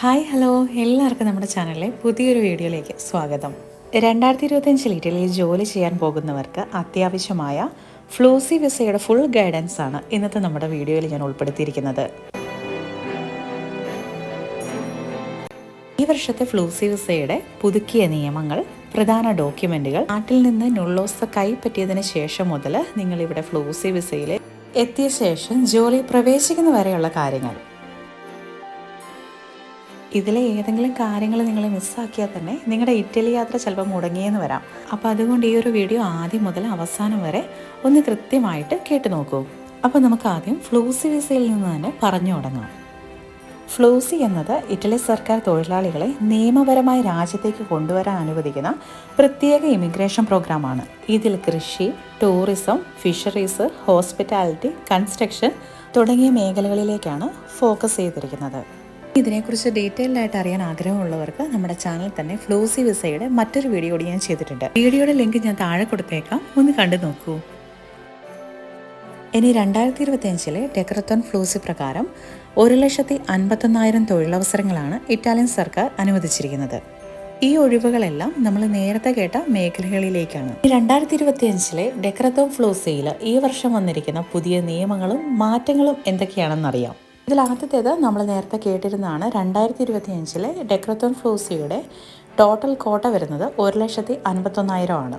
Hi hello. എല്ലാവർക്കും നമ്മുടെ ചാനലിലെ പുതിയൊരു വീഡിയോയിലേക്ക് സ്വാഗതം. രണ്ടായിരത്തി ഇരുപത്തഞ്ചിൽ ഇറ്റലിയിൽ ജോലി ചെയ്യാൻ പോകുന്നവർക്ക് അത്യാവശ്യമായ ഫ്ലൂസി വിസയുടെ ഫുൾ ഗൈഡൻസ് ആണ് ഇന്നത്തെ നമ്മുടെ വീഡിയോയിൽ ഞാൻ ഉൾപ്പെടുത്തിയിരിക്കുന്നത്. ഈ വർഷത്തെ ഫ്ലൂസി വിസയുടെ പുതുക്കിയ നിയമങ്ങൾ പ്രധാന ഡോക്യുമെന്റുകൾ നാട്ടിൽ നിന്ന് നുള്ളോസ കൈപ്പറ്റിയതിന് ശേഷം മുതൽ നിങ്ങൾ ഇവിടെ ഫ്ലൂസി വിസയിൽ എത്തിയ ശേഷം ജോലി പ്രവേശിക്കുന്ന വരെയുള്ള കാര്യങ്ങൾ ഇതിലെ ഏതെങ്കിലും കാര്യങ്ങൾ നിങ്ങൾ മിസ്സാക്കിയാൽ തന്നെ നിങ്ങളുടെ ഇറ്റലി യാത്ര ചിലപ്പോൾ മുടങ്ങിയെന്ന് വരാം. അപ്പോൾ അതുകൊണ്ട് ഈ ഒരു വീഡിയോ ആദ്യം മുതൽ അവസാനം വരെ ഒന്ന് കൃത്യമായിട്ട് കേട്ടു നോക്കൂ. അപ്പോൾ നമുക്ക് ആദ്യം ഫ്ലൂസി വിസയിൽ നിന്ന് തന്നെ പറഞ്ഞു തുടങ്ങാം. ഫ്ലൂസി എന്നത് ഇറ്റലി സർക്കാർ തൊഴിലാളികളെ നിയമപരമായി രാജ്യത്തേക്ക് കൊണ്ടുവരാൻ അനുവദിക്കുന്ന പ്രത്യേക ഇമിഗ്രേഷൻ പ്രോഗ്രാമാണ്. ഇതിൽ കൃഷി ടൂറിസം ഫിഷറീസ് ഹോസ്പിറ്റാലിറ്റി കൺസ്ട്രക്ഷൻ തുടങ്ങിയ മേഖലകളിലേക്കാണ് ഫോക്കസ് ചെയ്തിരിക്കുന്നത്. ഇതിനെക്കുറിച്ച് ഡീറ്റെയിൽഡ് ആയിട്ട് അറിയാൻ ആഗ്രഹമുള്ളവർക്ക് നമ്മുടെ ചാനൽ തന്നെ ഫ്ലോസി വിസയുടെ മറ്റൊരു വീഡിയോ കൂടി ഞാൻ ചെയ്തിട്ടുണ്ട്. വീഡിയോയുടെ ലിങ്ക് ഞാൻ താഴെ കൊടുത്തേക്കാം. ഒന്ന് കണ്ടു നോക്കൂ. ഇനി രണ്ടായിരത്തി ഇരുപത്തിയഞ്ചിലെ ഡെക്രത്തോൺ ഫ്ലൂസി പ്രകാരം ഒരു ലക്ഷത്തി അൻപത്തൊന്നായിരം തൊഴിലവസരങ്ങളാണ് ഇറ്റാലിയൻ സർക്കാർ അനുവദിച്ചിരിക്കുന്നത്. ഈ ഒഴിവുകളെല്ലാം നമ്മൾ നേരത്തെ കേട്ട മേഖലകളിലേക്കാണ്. രണ്ടായിരത്തി ഇരുപത്തിയഞ്ചിലെ ഡെക്രത്തോൺ ഫ്ലൂസിയിൽ ഈ വർഷം വന്നിരിക്കുന്ന പുതിയ നിയമങ്ങളും മാറ്റങ്ങളും എന്തൊക്കെയാണെന്നറിയാം. ഇതിൽ ആദ്യത്തേത് നമ്മൾ നേരത്തെ കേട്ടിരുന്നതാണ് രണ്ടായിരത്തി ഇരുപത്തി അഞ്ചിലെ ഡെക്രത്തോൺ ഫ്ലൂസിയുടെ ടോട്ടൽ കോട്ട വരുന്നത് ഒരു ലക്ഷത്തി അൻപത്തൊന്നായിരം ആണ്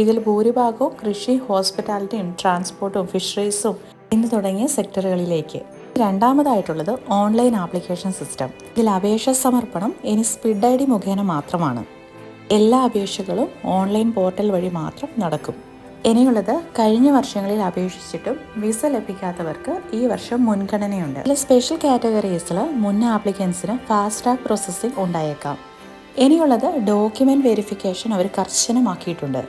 ഇതിൽ ഭൂരിഭാഗവും കൃഷി ഹോസ്പിറ്റാലിറ്റിയും ട്രാൻസ്പോർട്ടും ഫിഷറീസും എന്ന് തുടങ്ങിയ സെക്ടറുകളിലേക്ക്. രണ്ടാമതായിട്ടുള്ളത് ഓൺലൈൻ ആപ്ലിക്കേഷൻ സിസ്റ്റം. ഇതിൽ അപേക്ഷ സമർപ്പണം ഇനി സ്പിഡ് ഐ ഡി മുഖേന മാത്രമാണ്. എല്ലാ അപേക്ഷകളും ഓൺലൈൻ പോർട്ടൽ വഴി മാത്രം നടക്കും. ഇനിയുള്ളത് കഴിഞ്ഞ വർഷങ്ങളിൽ അപേക്ഷിച്ചിട്ടും വിസ ലഭിക്കാത്തവർക്ക് ഈ വർഷം മുൻഗണനയുണ്ട്. ചില സ്പെഷ്യൽ കാറ്റഗറീസിൽ മുൻ ആപ്ലിക്കൻസിന് ഫാസ്റ്റ് ട്രാക്ക് പ്രോസസ്സിംഗ് ഉണ്ടായേക്കാം. ഇനിയുള്ളത് ഡോക്യുമെന്റ് വെരിഫിക്കേഷൻ അവർ കർശനമാക്കിയിട്ടുണ്ട്.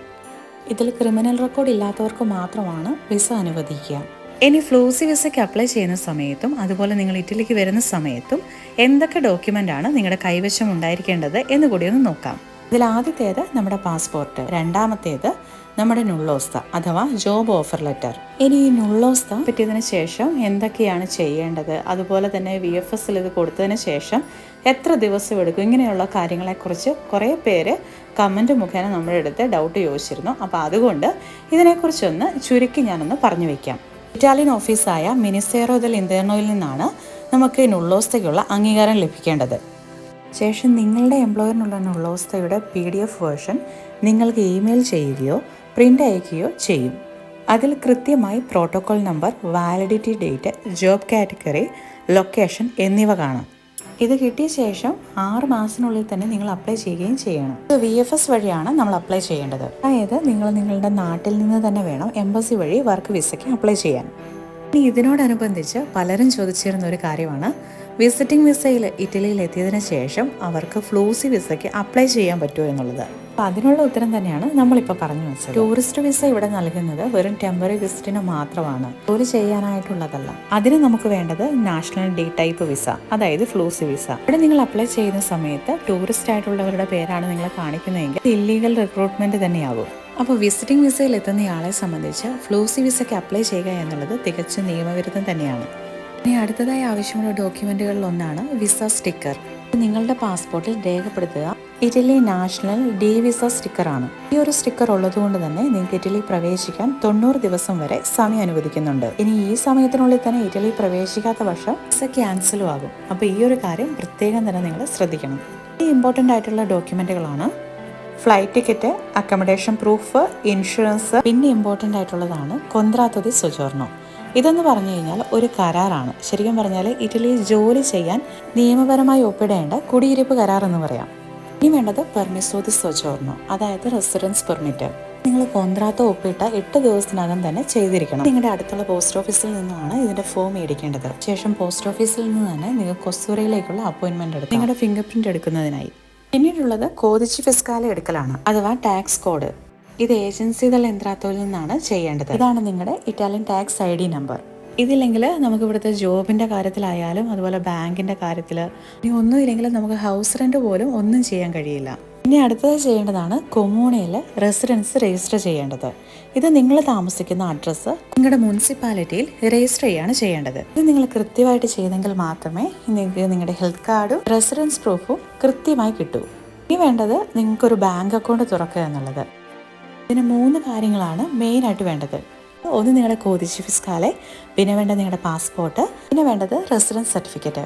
ഇതിൽ ക്രിമിനൽ റെക്കോർഡ് ഇല്ലാത്തവർക്ക് മാത്രമാണ് വിസ അനുവദിക്കുക. ഇനി ഫ്ലൂസി വിസയ്ക്ക് അപ്ലൈ ചെയ്യുന്ന സമയത്തും അതുപോലെ നിങ്ങൾ ഇറ്റലിക്ക് വരുന്ന സമയത്തും എന്തൊക്കെ ഡോക്യുമെന്റ് ആണ് നിങ്ങളുടെ കൈവശം ഉണ്ടായിരിക്കേണ്ടത് എന്ന് കൂടി ഒന്ന് നോക്കാം. ഇതിൽ ആദ്യത്തേത് നമ്മുടെ പാസ്പോർട്ട് രണ്ടാമത്തേത് നമ്മുടെ നുള്ളോസ്ത അഥവാ ജോബ് ഓഫർ ലെറ്റർ ഇനി ഈ നുള്ളോസ്ത പറ്റിയതിന് ശേഷം എന്തൊക്കെയാണ് ചെയ്യേണ്ടത്? അതുപോലെ തന്നെ വി എഫ് എസിൽ ഇത് കൊടുത്തതിന് ശേഷം എത്ര ദിവസം എടുക്കും? ഇങ്ങനെയുള്ള കാര്യങ്ങളെക്കുറിച്ച് കുറേ പേര് കമന്റ് മുഖേന നമ്മുടെ അടുത്ത് ഡൗട്ട് ചോദിച്ചിരുന്നു. അപ്പോൾ അതുകൊണ്ട് ഇതിനെക്കുറിച്ചൊന്ന് ചുരുക്കി ഞാനൊന്ന് പറഞ്ഞു വയ്ക്കാം ഇറ്റാലിയൻ ഓഫീസായ മിനിസേറോ ദൽ ഇന്റർനോയിൽ നിന്നാണ് നമുക്ക് നുള്ളോസ്തയ്ക്കുള്ള അംഗീകാരം ലഭിക്കേണ്ടത്. ശേഷം നിങ്ങളുടെ എംപ്ലോയറിനുള്ള നുള്ളോസ്തയുടെ പി ഡി എഫ് വേർഷൻ നിങ്ങൾക്ക് ഇമെയിൽ ചെയ്യുകയോ പ്രിന്റ് അയക്കുകയോ ചെയ്യും. അതിൽ കൃത്യമായി protocol number validity date job category location എന്നിവ കാണാം. ഇത് കിട്ടിയ ശേഷം ആറ് മാസത്തിനുള്ളിൽ തന്നെ നിങ്ങൾ അപ്ലൈ ചെയ്യുകയും ചെയ്യണം. ഇത് വി എഫ് എസ് വഴിയാണ് നമ്മൾ അപ്ലൈ ചെയ്യേണ്ടത്. അതായത് നിങ്ങൾ നിങ്ങളുടെ നാട്ടിൽ നിന്ന് തന്നെ വേണം എംബസി വഴി വർക്ക് വിസയ്ക്ക് അപ്ലൈ ചെയ്യാൻ. ഇനി ഇതിനോടനുബന്ധിച്ച് പലരും ചോദിച്ചിരുന്ന ഒരു കാര്യമാണ്. വിസിറ്റിംഗ് വിസയിൽ ഇറ്റലിയിൽ എത്തിയതിന് ശേഷം അവർക്ക് ഫ്ലൂസി വിസയ്ക്ക് അപ്ലൈ ചെയ്യാൻ പറ്റുമോ എന്നുള്ളത്. അപ്പോൾ അതിനുള്ള ഉത്തരം തന്നെയാണ് നമ്മളിപ്പോൾ പറഞ്ഞു വെച്ചത്. ടൂറിസ്റ്റ് വിസ ഇവിടെ നൽകുന്നത് വെറും ടെമ്പററി വിസിറ്റിന് മാത്രമാണ്. ജോലി ചെയ്യാനായിട്ടുള്ളതല്ല. അതിന് നമുക്ക് വേണ്ടത് നാഷണൽ ഡി ടൈപ്പ് വിസ അതായത് ഫ്ലൂസി വിസ ഇവിടെ നിങ്ങൾ അപ്ലൈ ചെയ്യുന്ന സമയത്ത് ടൂറിസ്റ്റ് ആയിട്ടുള്ളവരുടെ പേരാണ് നിങ്ങൾ കാണിക്കുന്നതെങ്കിൽ ഇല്ലീഗൽ റിക്രൂട്ട്മെന്റ് തന്നെയാകും അപ്പോൾ വിസിറ്റിംഗ് വിസയിൽ എത്തുന്നയാളെ സംബന്ധിച്ച് ഫ്ലൂസി വിസയ്ക്ക് അപ്ലൈ ചെയ്യുക എന്നുള്ളത് തികച്ചും നിയമവിരുദ്ധം തന്നെയാണ്. ഇനി അടുത്തതായി ആവശ്യമുള്ള ഡോക്യുമെന്റുകളിൽ ഒന്നാണ് വിസ സ്റ്റിക്കർ. നിങ്ങളുടെ പാസ്പോർട്ടിൽ രേഖപ്പെടുത്തുക. ഇറ്റലി നാഷണൽ ഡി വിസ സ്റ്റിക്കറാണ്. ഈ ഒരു സ്റ്റിക്കർ ഉള്ളതുകൊണ്ട് തന്നെ നിങ്ങൾക്ക് ഇറ്റലി പ്രവേശിക്കാൻ തൊണ്ണൂറ് ദിവസം വരെ സമയം അനുവദിക്കുന്നുണ്ട്. ഇനി ഈ സമയത്തിനുള്ളിൽ തന്നെ ഇറ്റലി പ്രവേശിക്കാത്ത വർഷം വിസ ക്യാൻസലും ആകും. അപ്പോൾ ഈ ഒരു കാര്യം പ്രത്യേകം തന്നെ നിങ്ങൾ ശ്രദ്ധിക്കണം. ഈ ഇമ്പോർട്ടന്റ് ആയിട്ടുള്ള ഡോക്യുമെന്റുകളാണ്. Flight ticket accommodation proof insurance പിന്നെ ഇമ്പോർട്ടന്റ് ആയിട്ടുള്ളതാണ് കൊന്ത്രാത്തതി സുജോർണോ ഇതെന്ന് പറഞ്ഞു കഴിഞ്ഞാൽ ഒരു കരാറാണ്. ശരിക്കും പറഞ്ഞാൽ ഇറ്റലിയിൽ ജോലി ചെയ്യാൻ നിയമപരമായി ഒപ്പിടേണ്ട കുടിയിരിപ്പ് കരാർ എന്ന് പറയാം. ഇനി വേണ്ടത് പെർമിസോ പെർമിസോതി സൊജോർണോ അതായത് റെസിഡൻസ് പെർമിറ്റ് നിങ്ങൾ കോന്ത്രാത്ത ഒപ്പിട്ട എട്ട് ദിവസത്തിനകം തന്നെ ചെയ്തിരിക്കണം. നിങ്ങളുടെ അടുത്തുള്ള പോസ്റ്റ് ഓഫീസിൽ നിന്നാണ് ഇതിന്റെ ഫോം മേടിക്കേണ്ടത്. ശേഷം പോസ്റ്റ് ഓഫീസിൽ നിന്ന് തന്നെ നിങ്ങൾ കൊസ്തൂരയിലേക്കുള്ള അപ്പോയിന്റ്മെന്റ് എടുക്കും നിങ്ങളുടെ ഫിംഗർ പ്രിന്റ് എടുക്കുന്നതിനായി. പിന്നീടുള്ളത് കോതിച്ചി ഫിസ്കാല എടുക്കലാണ് അഥവാ ടാക്സ് കോഡ് ഇത് ഏജൻസി തല യന്ത്രാത്തോയിൽ നിന്നാണ് ചെയ്യേണ്ടത്. ഇതാണ് നിങ്ങളുടെ Italian tax I D number ഇതില്ലെങ്കിൽ നമുക്ക് ഇവിടുത്തെ ജോബിന്റെ കാര്യത്തിലായാലും അതുപോലെ ബാങ്കിന്റെ കാര്യത്തിൽ ഇനി ഒന്നും ഇല്ലെങ്കിൽ നമുക്ക് ഹൗസ് റെന്റ് പോലും ഒന്നും ചെയ്യാൻ കഴിയില്ല. ഇനി അടുത്തത് ചെയ്യേണ്ടതാണ് കൊമൂണയിൽ റെസിഡൻസ് രജിസ്റ്റർ ചെയ്യേണ്ടത്. ഇത് നിങ്ങൾ താമസിക്കുന്ന അഡ്രസ്സ് നിങ്ങളുടെ മുനിസിപ്പാലിറ്റിയിൽ രജിസ്റ്റർ ചെയ്യാണ് ചെയ്യേണ്ടത്. ഇത് നിങ്ങൾ കൃത്യമായിട്ട് ചെയ്തെങ്കിൽ മാത്രമേ നിങ്ങൾക്ക് നിങ്ങളുടെ ഹെൽത്ത് കാർഡും റെസിഡൻസ് പ്രൂഫും കൃത്യമായി കിട്ടൂ. ഇനി വേണ്ടത് നിങ്ങൾക്കൊരു ബാങ്ക് അക്കൗണ്ട് തുറക്കുക എന്നുള്ളത്. ഇതിന് മൂന്ന് കാര്യങ്ങളാണ് മെയിനായിട്ട് വേണ്ടത്. ഒന്ന് നിങ്ങളുടെ കോതിശി ഫിസ്കാലെ പിന്നെ വേണ്ടത് നിങ്ങളുടെ പാസ്പോർട്ട് പിന്നെ വേണ്ടത് റെസിഡൻസ് സർട്ടിഫിക്കറ്റ്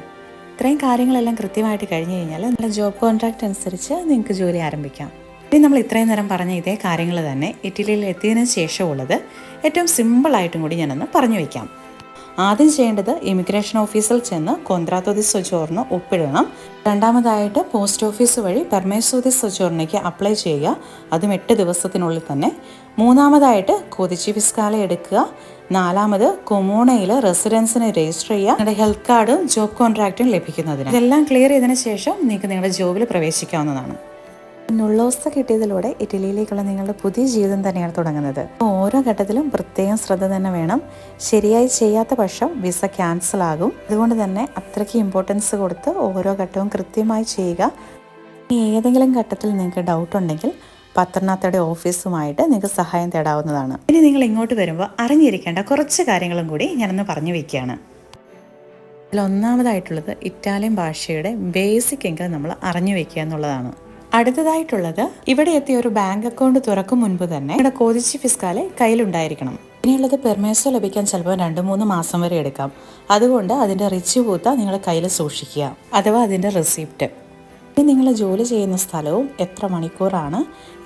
ഇത്രയും കാര്യങ്ങളെല്ലാം കൃത്യമായിട്ട് കഴിഞ്ഞ് കഴിഞ്ഞാൽ നിങ്ങളുടെ ജോബ് കോൺട്രാക്റ്റ് അനുസരിച്ച് നിങ്ങൾക്ക് ജോലി ആരംഭിക്കാം. ഇനി നമ്മൾ ഇത്രയും നേരം പറഞ്ഞ ഇതേ കാര്യങ്ങൾ തന്നെ ഇറ്റലിയിൽ എത്തിയതിനു ശേഷമുള്ളത് ഏറ്റവും സിമ്പിളായിട്ടും കൂടി ഞാനൊന്ന് പറഞ്ഞു വയ്ക്കാം ആദ്യം ചെയ്യേണ്ടത് ഇമിഗ്രേഷൻ ഓഫീസിൽ ചെന്ന് കൊന്ത്രാത്തോതി സൊജോറിന് ഒപ്പിടണം. രണ്ടാമതായിട്ട് പോസ്റ്റ് ഓഫീസ് വഴി പെർമേശ്വതി സൊജോറിനേക്ക് അപ്ലൈ ചെയ്യുക. അതും എട്ട് ദിവസത്തിനുള്ളിൽ തന്നെ. മൂന്നാമതായിട്ട് കൊതിച്ചി ഫിസ്കാല എടുക്കുക. നാലാമത് കൊമോണയിൽ റെസിഡൻസിന് രജിസ്റ്റർ ചെയ്യുക. നിങ്ങളുടെ ഹെൽത്ത് കാർഡും ജോബ് കോൺട്രാക്റ്റും ലഭിക്കുന്നതിന്. ഇതെല്ലാം ക്ലിയർ ചെയ്തതിനു ശേഷം നിങ്ങൾക്ക് നിങ്ങളുടെ ജോബിൽ പ്രവേശിക്കാവുന്നതാണ്. നുള്ളോസ്ത കിട്ടിയതിലൂടെ ഇറ്റലിയിലേക്കുള്ള നിങ്ങളുടെ പുതിയ ജീവിതം തന്നെയാണ് തുടങ്ങുന്നത്. ഓരോ ഘട്ടത്തിലും പ്രത്യേകം ശ്രദ്ധ തന്നെ വേണം. ശരിയായി ചെയ്യാത്ത പക്ഷം വിസ ക്യാൻസൽ ആകും. അതുകൊണ്ട് തന്നെ അത്രയ്ക്ക് ഇമ്പോർട്ടൻസ് കൊടുത്ത് ഓരോ ഘട്ടവും കൃത്യമായി ചെയ്യുക. ഏതെങ്കിലും ഘട്ടത്തിൽ നിങ്ങൾക്ക് ഡൗട്ട് ഉണ്ടെങ്കിൽ പത്തനാത്തയുടെ ഓഫീസുമായിട്ട് നിങ്ങൾക്ക് സഹായം തേടാവുന്നതാണ്. ഇനി നിങ്ങൾ ഇങ്ങോട്ട് വരുമ്പോൾ അറിഞ്ഞിരിക്കേണ്ട കുറച്ച് കാര്യങ്ങളും കൂടി ഞാനൊന്ന് പറഞ്ഞു വയ്ക്കുകയാണ് ഇതിൽ ഒന്നാമതായിട്ടുള്ളത് ഇറ്റാലിയൻ ഭാഷയുടെ ബേസിക് എങ്കിലും നമ്മൾ അറിഞ്ഞു വയ്ക്കുക എന്നുള്ളതാണ്. അടുത്തതായിട്ടുള്ളത് ഇവിടെ എത്തിയ ഒരു ബാങ്ക് അക്കൗണ്ട് തുറക്കും മുൻപ് തന്നെ ഇവിടെ കോതിച്ചി ഫിസ്കാലെ കയ്യിലുണ്ടായിരിക്കണം. ഇനിയുള്ളത് പെർമേസോ ലഭിക്കാൻ ചിലപ്പോൾ രണ്ട് മൂന്ന് മാസം വരെ എടുക്കാം. അതുകൊണ്ട് അതിന്റെ റിച്ച് പൂത്ത നിങ്ങളുടെ കയ്യിൽ സൂക്ഷിക്കുക. അഥവാ അതിന്റെ റെസിപ്റ്റ് ഇനി നിങ്ങൾ ജോലി ചെയ്യുന്ന സ്ഥലവും എത്ര മണിക്കൂറാണ്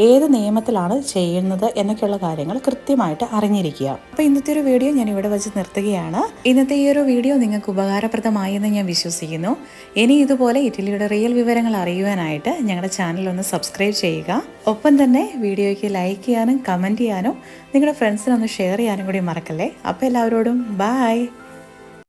ഏത് നിയമത്തിലാണ് ചെയ്യുന്നത് എന്നൊക്കെയുള്ള കാര്യങ്ങൾ കൃത്യമായിട്ട് അറിഞ്ഞിരിക്കുക. അപ്പോൾ ഇന്നത്തെ ഒരു വീഡിയോ ഞാൻ ഇവിടെ വെച്ച് നിർത്തുകയാണ്. ഇന്നത്തെ ഈ ഒരു വീഡിയോ നിങ്ങൾക്ക് ഉപകാരപ്രദമായി എന്ന് ഞാൻ വിശ്വസിക്കുന്നു. ഇനി ഇതുപോലെ ഇറ്റലിയുടെ റിയൽ വിവരങ്ങൾ അറിയുവാനായിട്ട് ഞങ്ങളുടെ ചാനൽ ഒന്ന് സബ്സ്ക്രൈബ് ചെയ്യുക. ഒപ്പം തന്നെ വീഡിയോയ്ക്ക് ലൈക്ക് ചെയ്യാനും കമന്റ് ചെയ്യാനും നിങ്ങളുടെ ഫ്രണ്ട്സിനൊന്ന് ഷെയർ ചെയ്യാനും കൂടി മറക്കല്ലേ? അപ്പോൾ എല്ലാവരോടും ബായ്